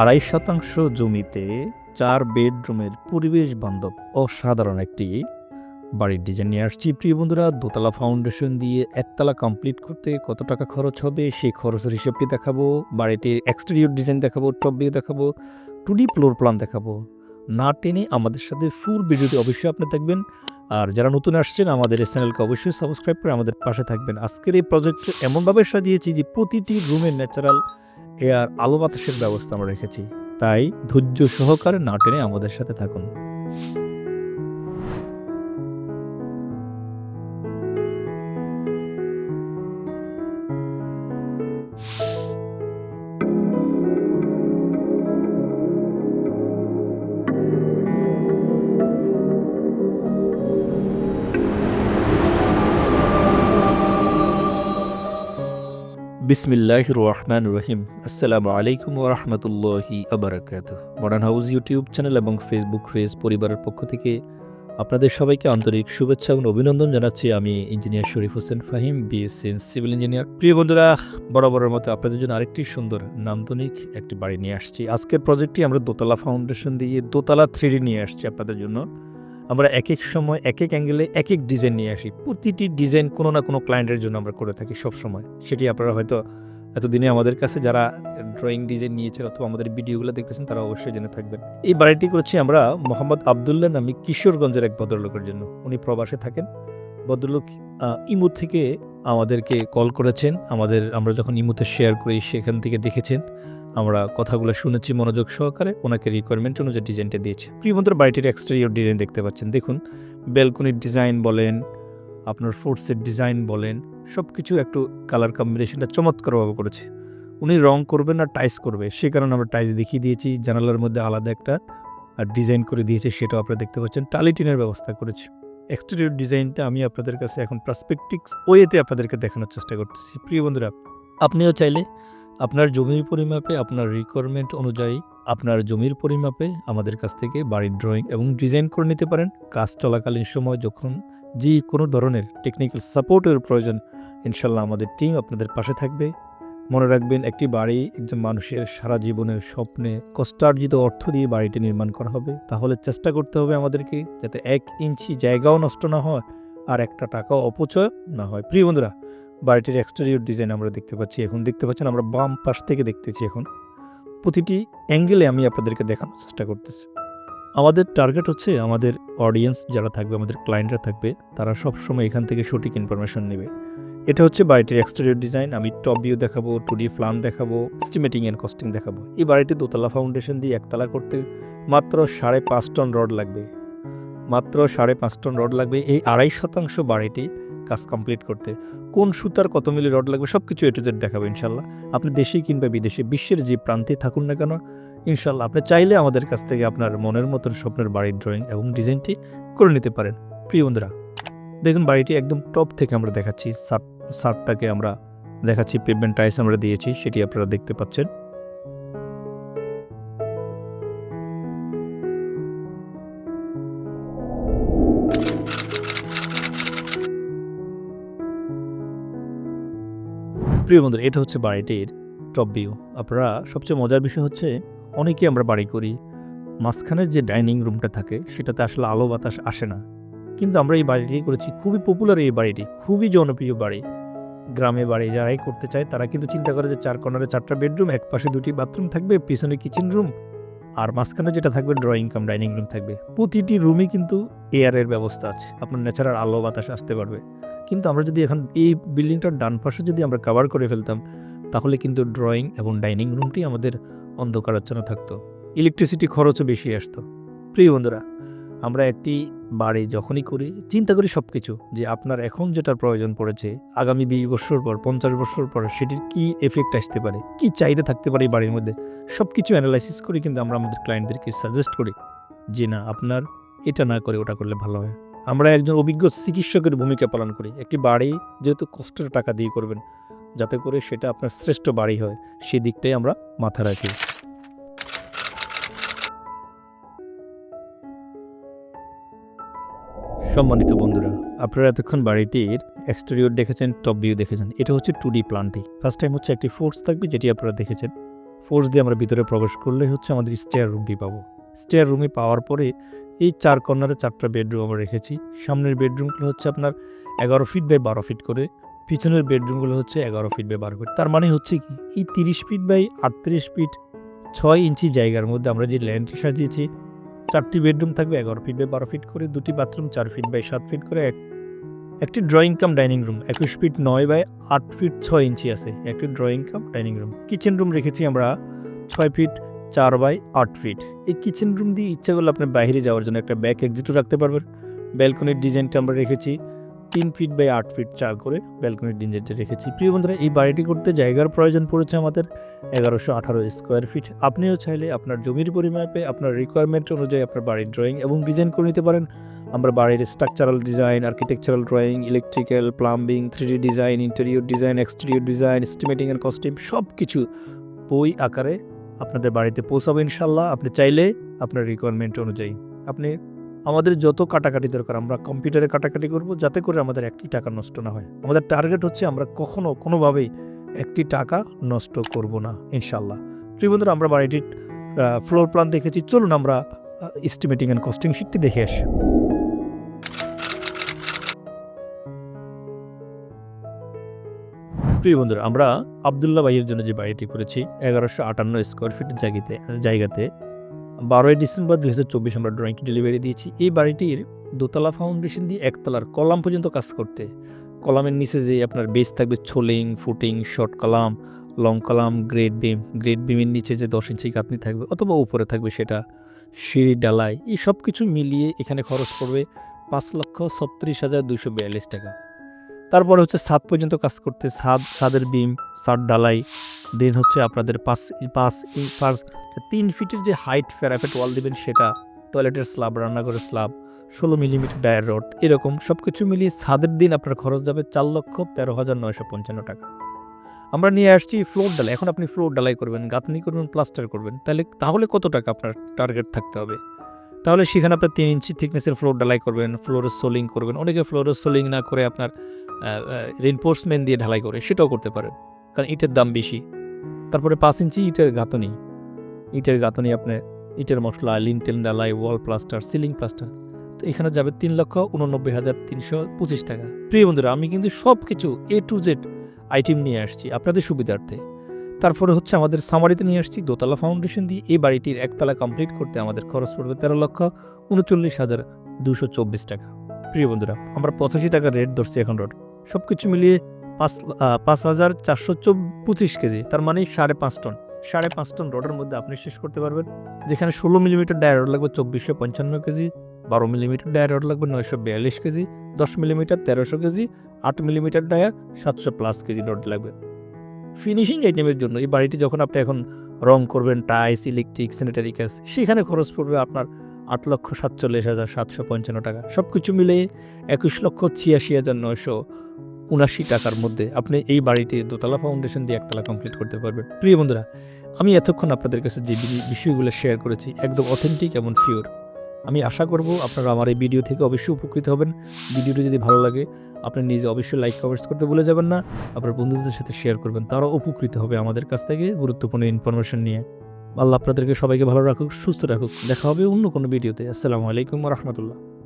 আড়াই শতাংশ জমিতে চার বেডরুমের পরিবেশ বান্ধব অসাধারণ একটি বাড়ির ডিজাইন নিয়ে আসছি। প্রিয় বন্ধুরা, দোতলা ফাউন্ডেশন দিয়ে একতলা কমপ্লিট করতে কত টাকা খরচ হবে সেই খরচের হিসাবটি দেখাবো। বাড়িটির এক্সটেরিয়র ডিজাইন দেখাবো টপ ভিউ দেখাবো টু ডি ফ্লোর প্ল্যান দেখাবো। না টেনে আমাদের সাথে ফুল ভিডিওটি অবশ্যই আপনি থাকবেন। আর যারা নতুন আসছেন, আমাদের এই চ্যানেলকে অবশ্যই সাবস্ক্রাইব করে আমাদের পাশে থাকবেন। আজকের এই প্রজেক্ট এমনভাবে সাজিয়েছি যে প্রতিটি রুমের ন্যাচারাল এয়ার আলো বাতাসের ব্যবস্থা আমরা রেখেছি। তাই ধৈর্য সহকারে না টেনে আমাদের সাথে থাকুন। বিসমিল্লাহ রহমান রহিম। আসসালামু আলাইকুম ওরহমতুল্লাহি আবরাকাত মডার্ন হাউস ইউটিউব চ্যানেল এবং ফেসবুক পেজ পরিবারের পক্ষ থেকে আপনাদের সবাইকে আন্তরিক শুভেচ্ছা এবং অভিনন্দন জানাচ্ছি। আমি engineer Sharif Hossain Fahim BSc civil engineer প্রিয় বন্ধুরা, বরাবরের মতো আপনাদের জন্য আরেকটি সুন্দর নান্দনিক একটি বাড়ি নিয়ে আসছি। আজকের প্রজেক্টটি আমরা দোতলা ফাউন্ডেশন দিয়ে দোতলা থ্রি নিয়ে আসছি আপনাদের জন্য। আমরা এক এক সময় এক এক অ্যাঙ্গেলে এক এক ডিজাইন নিয়ে আসি। প্রতিটি ডিজাইন কোনো না কোনো ক্লায়েন্টের জন্য আমরা করে থাকি সব সময় সেটি আপনারা হয়তো এতদিনে আমাদের কাছে যারা ড্রয়িং ডিজাইন নিয়েছেন অথবা আমাদের ভিডিওগুলো দেখতেছেন, তারা অবশ্যই জেনে থাকবেন। এই বাড়িটি করেছি আমরা মোহাম্মদ আবদুল্লাহ নামে কিশোরগঞ্জের এক ভদ্রলোকের জন্য। উনি প্রবাসে থাকেন। ভদ্রলোক ইমু থেকে আমাদেরকে কল করেছেন। আমাদের, আমরা যখন ইমুতে শেয়ার করি, সেখান থেকে দেখেছেন। আমরা কথাগুলো শুনেছি মনোযোগ সহকারে। ওনাকে রিকোয়ারমেন্ট অনুযায়ী ডিজাইনটা দিয়েছে। প্রিয় বন্ধুরা, বাড়িটির এক্সটেরিয়র ডিজাইন দেখতে পাচ্ছেন। দেখুন ব্যালকনির ডিজাইন বলেন, আপনার ফোর্সের ডিজাইন বলেন সব কিছু একটু কালার কম্বিনেশনটা চমৎকারভাবে করেছে। উনি রং করবেন না টাইস করবে, সে কারণে আমরা টাইস দেখিয়ে দিয়েছি। জানালার মধ্যে আলাদা একটা ডিজাইন করে দিয়েছে, সেটাও আপনারা দেখতে পাচ্ছেন। টালিটিনের ব্যবস্থা করেছি। এক্সটেরিয়র ডিজাইনটা আমি আপনাদের কাছে এখন প্রাসপেক্টিক্স ওয়েতে আপনাদেরকে দেখানোর চেষ্টা করতেছি। প্রিয় বন্ধুরা, আপনিও চাইলে আপনার জমির পরিমাপে, আপনার রিকোয়ারমেন্ট অনুযায়ী আপনার জমির পরিমাপে আমাদের কাছ থেকে বাড়ির ড্রয়িং এবং ডিজাইন করে নিতে পারেন। কাজ চলাকালীন সময় যখন যে কোনো ধরনের টেকনিক্যাল সাপোর্টের প্রয়োজন, ইনশাল্লাহ আমাদের টিম আপনাদের পাশে থাকবে। মনে রাখবেন, একটি বাড়ি একজন মানুষের সারা জীবনের স্বপ্নে কষ্টার্জিত অর্থ দিয়ে বাড়িটি নির্মাণ করা হবে। তাহলে চেষ্টা করতে হবে আমাদেরকে যাতে এক ইঞ্চি জায়গাও নষ্ট না হয় আর একটা টাকাও অপচয় না হয়। প্রিয় বন্ধুরা বাড়িটির এক্সটেরিয়র ডিজাইন আমরা দেখতে পাচ্ছি এখন। দেখতে পাচ্ছেন আমরা বাম পাশ থেকে দেখতেছি এখন। প্রতিটি অ্যাঙ্গেলে আমি আপনাদেরকে দেখানোর চেষ্টা করতেছি। আমাদের টার্গেট হচ্ছে আমাদের অডিয়েন্স যারা থাকবে, আমাদের ক্লায়েন্টরা থাকবে, তারা সব সময় এখান থেকে সঠিক ইনফরমেশন নেবে। এটা হচ্ছে বাড়িটির এক্সটেরিয়র ডিজাইন আমি টপ ভিউ দেখাবো টু ডি দেখাবো এস্টিমেটিং অ্যান্ড কস্টিং দেখাবো। এই বাড়িটি দোতলা ফাউন্ডেশন দিয়ে একতলা করতে মাত্র সাড়ে পাঁচ টন রড লাগবে। মাত্র সাড়ে পাঁচ টন রড লাগবে। এই আড়াই শতাংশ বাড়িটি কাজ কমপ্লিট করতে। কোন সুতার কত মিলে রড লাগবে সব কিছু এটু জেড দেখাবো ইনশাল্লাহ। আপনি দেশে কিংবা বিদেশে, বিশ্বের যে প্রান্তে থাকুন না কেন, ইনশাল্লাহ আপনি চাইলে আমাদের কাছ থেকে আপনার মনের মতন স্বপ্নের বাড়ির ড্রয়িং এবং ডিজাইনটি করে নিতে পারেন। প্রিয় বন্ধুরা, দেখুন বাড়িটি একদম টপ থেকে আমরা দেখাচ্ছি। সার্ট সার্টটাকে আমরা দেখাচ্ছি পেমেন্ট টাইস আমরা দিয়েছি, সেটি আপনারা দেখতে পাচ্ছেন। প্রিয় বন্ধুরা, এটা হচ্ছে বাড়িটির টপ ভিউ আপনারা সবচেয়ে মজার বিষয় হচ্ছে, অনেকেই আমরা বাড়ি করি, মাঝখানের যে ডাইনিং রুমটা থাকে, সেটাতে আসলে আলো বাতাস আসে না। কিন্তু আমরা এই বাড়িটি করেছি, খুবই পপুলার এই বাড়িটি, খুবই জনপ্রিয় বাড়ি। গ্রামে বাড়ি যারাই করতে চায়, তারা কিন্তু চিন্তা করে যে চার কর্নারে চারটা বেডরুম এক পাশে দুটি বাথরুম থাকবে, পিছনে কিচেন রুম আর মাঝখানে যেটা থাকবে ড্রয়িং কাম ডাইনিং রুম থাকবে। প্রতিটি রুমে কিন্তু এয়ারের ব্যবস্থা আছে, আপনার ন্যাচারাল আলো বাতাস আসতে পারবে। কিন্তু আমরা যদি এখন এই বিল্ডিংটার ডান পাশে যদি আমরা কভার করে ফেলতাম, তাহলে কিন্তু ড্রয়িং এবং ডাইনিং রুমটি আমাদের অন্ধকারাচ্ছন্ন থাকতো। ইলেকট্রিসিটি খরচও বেশি আসতো। প্রিয় বন্ধুরা, আমরা একটি বাড়ি যখনই করি, চিন্তা করি সব কিছু যে আপনার এখন যেটার প্রয়োজন পড়েছে, আগামী বিশ বছর পর, পঞ্চাশ বছর পর সেটির কি এফেক্ট আসতে পারে, কি চাহিদা থাকতে পারে বাড়ির মধ্যে সব কিছু অ্যানালাইসিস করি কিন্তু আমরা আমাদের ক্লায়েন্টদেরকে সাজেস্ট করি যে না, আপনার এটা না করে ওটা করলে ভালো হয়। আমরা একজন অভিজ্ঞ চিকিৎসকের ভূমিকা পালন করি। একটি বাড়ি যেহেতু কষ্টের টাকা দিয়ে করবেন, যাতে করে সেটা আপনার শ্রেষ্ঠ বাড়ি হয়, সেই দিকটাই আমরা মাথা রাখি। সম্মানিত বন্ধুরা, আপনারা এতক্ষণ বাড়িটির এক্সটেরিয়র দেখেছেন, টপ ভিউ দেখেছেন। এটা হচ্ছে টু ডি প্ল্যানটি ফার্স্ট টাইম হচ্ছে একটি ফোর্স থাকবে, যেটি আপনারা দেখেছেন। ফোর্স দিয়ে আমরা ভিতরে প্রবেশ করলে হচ্ছে আমাদের স্টেয়ার রুমটি পাবো। স্টেয়ার রুমে পাওয়ার পরে এই চার কর্নারে চারটা বেডরুম আমরা রেখেছি। সামনের বেডরুমগুলো হচ্ছে আপনার এগারো ফিট বাই বারো ফিট করে, পিছনের বেডরুমগুলো হচ্ছে এগারো ফিট বাই বারো ফিট। তার মানে হচ্ছে কি, এই তিরিশ ফিট বাই আটত্রিশ ফিট ছয় ইঞ্চি জায়গার মধ্যে আমরা যে ল্যান্ডটি সাজিয়েছি, চারটি বেডরুম থাকবে এগারো ফিট বাই বারো ফিট করে, দুটি বাথরুম চার ফিট বাই সাত ফিট করে, এক একটি ড্রয়িং কাম ডাইনিং রুম। একুশ ফিট নয় বাই আট ফিট ছয় ইঞ্চি আছে, একটি drawing cum dining room. Kitchen room রেখেছি আমরা ছয় ফিট চার বাই আট ফিট এই কিচেন রুম দিয়ে ইচ্ছা করলে আপনার বাইরে যাওয়ার জন্য একটা ব্যাক এক্সিটও রাখতে পারবেন। ব্যালকনির ডিজাইনটা আমরা রেখেছি তিন ফিট বাই আট ফিট চার করে ব্যালকনির ডিজাইনটা রেখেছি। প্রিয় বন্ধুরা, এই বাড়িটি করতে জায়গার প্রয়োজন পড়েছে আমাদের এগারোশো আঠারো স্কোয়ার ফিট আপনিও চাইলে আপনার জমির পরিমাপে, আপনার রিকোয়ারমেন্ট অনুযায়ী আপনার বাড়ির ড্রয়িং এবং ডিজাইন করে নিতে পারেন। আমরা বাড়ির structural design architectural drawing electrical plumbing three design interior design exterior design estimating and costume সব কিছু বই আকারে আপনাদের বাড়িতে পৌঁছাবো ইনশাল্লাহ আপনি চাইলে আপনার রিকোয়ারমেন্ট অনুযায়ী। আপনি আমাদের যত কাটাকাটি দরকার, আমরা কম্পিউটারে কাটাকাটি করব, যাতে করে আমাদের একটি টাকা নষ্ট না হয়। আমাদের টার্গেট হচ্ছে আমরা কখনো কোনোভাবেই একটি টাকা নষ্ট করব না ইনশাল্লাহ প্রিয় বন্ধুরা, আমরা বাড়িটির ফ্লোর প্ল্যান দেখেছি। চলুন আমরা এস্টিমেটিং অ্যান্ড কস্টিং শিটটি দেখে আসি। প্রিয় বন্ধুরা, আমরা আবদুল্লাহ ভাইয়ের জন্য যে বাড়িটি করেছি, এগারোশো আটান্ন স্কোয়ার ফিট জায়গাতে জায়গাতে, বারোই ডিসেম্বর দুই হাজার চব্বিশ আমরা ড্রয়িংটি ডেলিভারি দিয়েছি। এই বাড়িটির দোতলা ফাউন্ডেশন দিয়ে একতলার কলাম পর্যন্ত কাজ করতে। কলামের নিচে যে আপনার বেস থাকবে, soling footing short column long column grade beam grade বিমের নিচে যে দশ ইঞ্চি কাতনি থাকবে, অথবা উপরে থাকবে সেটা সিঁড়ি, ডালাই, এই সব কিছু মিলিয়ে এখানে খরচ পড়বে পাঁচ লক্ষ ছত্রিশ হাজার দুশো বিয়াল্লিশ টাকা। তারপরে হচ্ছে ছাদ পর্যন্ত কাজ করতে ছাদ ছাদের বিম ছাদ ডালাই দেন হচ্ছে আপনাদের পাঁচ পাঁচ পাঁচ, তিন ফিটের যে হাইট প্যারাপেট ওয়াল দেবেন সেটা টয়লেটের স্ল্যাব রান্নাঘরের স্ল্যাব ষোলো মিলিমিটার ডায়ার রড এরকম সব কিছু মিলিয়ে ছাদের দিন আপনার খরচ যাবে চার লক্ষ তেরো হাজার নয়শো পঞ্চান্ন টাকা। আমরা নিয়ে আসছি ফ্লোর ডালাই এখন আপনি ফ্লোর ডালাই করবেন, গাঁথনি করবেন প্লাস্টার করবেন, তাহলে তাহলে কত টাকা আপনার টার্গেট থাকতে হবে? তাহলে সেখানে আপনার তিন ইঞ্চি থিকনেসের ফ্লোর ডালাই করবেন ফ্লোরের সোলিং করবেন। অনেকে ফ্লোরের সোলিং না করে আপনার রেনফোর্সমেন্ট দিয়ে ঢালাই করে, সেটাও করতে পারেন। কারণ ইটের দাম বেশি। তারপরে পাঁচ ইঞ্চি ইটের গাঁথনি। ইটের গাঁথনি আপনার ইটের মশলা লিনটেল ডালাই ওয়াল প্লাস্টার সিলিং প্লাস্টার তো এখানে যাবে তিন লক্ষ উননব্বই হাজার তিনশো পঁচিশ টাকা। প্রিয় বন্ধুরা, আমি কিন্তু সব কিছু এ টু জেড আইটেম নিয়ে আসছি, আপনাদের সুবিধার্থে। তারপরে হচ্ছে আমাদের সামারিতে নিয়ে আসছি। দোতলা ফাউন্ডেশন দিয়ে এই বাড়িটির একতলা কমপ্লিট করতে আমাদের খরচ পড়বে তেরো লক্ষ উনচল্লিশ হাজার দুশো চব্বিশ টাকা। প্রিয় বন্ধুরা, আমরা পঁচাশি টাকা রেট ধরছি এখন রোড সব কিছু মিলিয়ে পাঁচ পাঁচ হাজার চারশো পঁচিশ কেজি, তার মানে সাড়ে পাঁচ টন। সাড়ে পাঁচ টন রডের মধ্যে আপনি শেষ করতে পারবেন। যেখানে ষোলো মিলিমিটার ডায়ার রড লাগবে চব্বিশশো পঞ্চান্ন কেজি, বারো মিলিমিটার ডায়ার রড লাগবে নয়শো বিয়াল্লিশ কেজি, দশ মিলিমিটার তেরোশো কেজি, আট মিলিমিটার ডায়ার সাতশো প্লাস কেজি রড লাগবে। ফিনিশিং আইটেমের জন্য। এই বাড়িটি যখন আপনি এখন রং করবেন টাইস ইলেকট্রিক স্যানিটারি গ্যাস সেখানে খরচ পড়বে আপনার আট লক্ষ সাতচল্লিশ হাজার সাতশো পঞ্চান্ন টাকা। সব কিছু মিলিয়ে একুশ লক্ষ ছিয়াশি হাজার নয়শো উনাশি টাকার মধ্যে আপনি এই বাড়িটি দোতলা ফাউন্ডেশন দিয়ে একতলা কমপ্লিট করতে পারবেন। প্রিয় বন্ধুরা, আমি এতক্ষণ আপনাদের কাছে যে বিষয়গুলো শেয়ার করেছি, একদম অথেন্টিক এবং ফিওর আমি আশা করব আপনারা আমার এই ভিডিও থেকে অবশ্যই উপকৃত হবেন। ভিডিওটি যদি ভালো লাগে আপনি নিজে অবশ্যই লাইক কমেন্টস করতে ভুলে যাবেন না। আপনার বন্ধুদের সাথে শেয়ার করবেন। তারা উপকৃত হবে আমাদের কাছ থেকে গুরুত্বপূর্ণ ইনফরমেশন নিয়ে। আল্লাহ আপনাদেরকে সবাইকে ভালো রাখুক, সুস্থ রাখুক। দেখা হবে অন্য কোনো ভিডিওতে আসসালামু আলাইকুম রহমতুল্লাহ।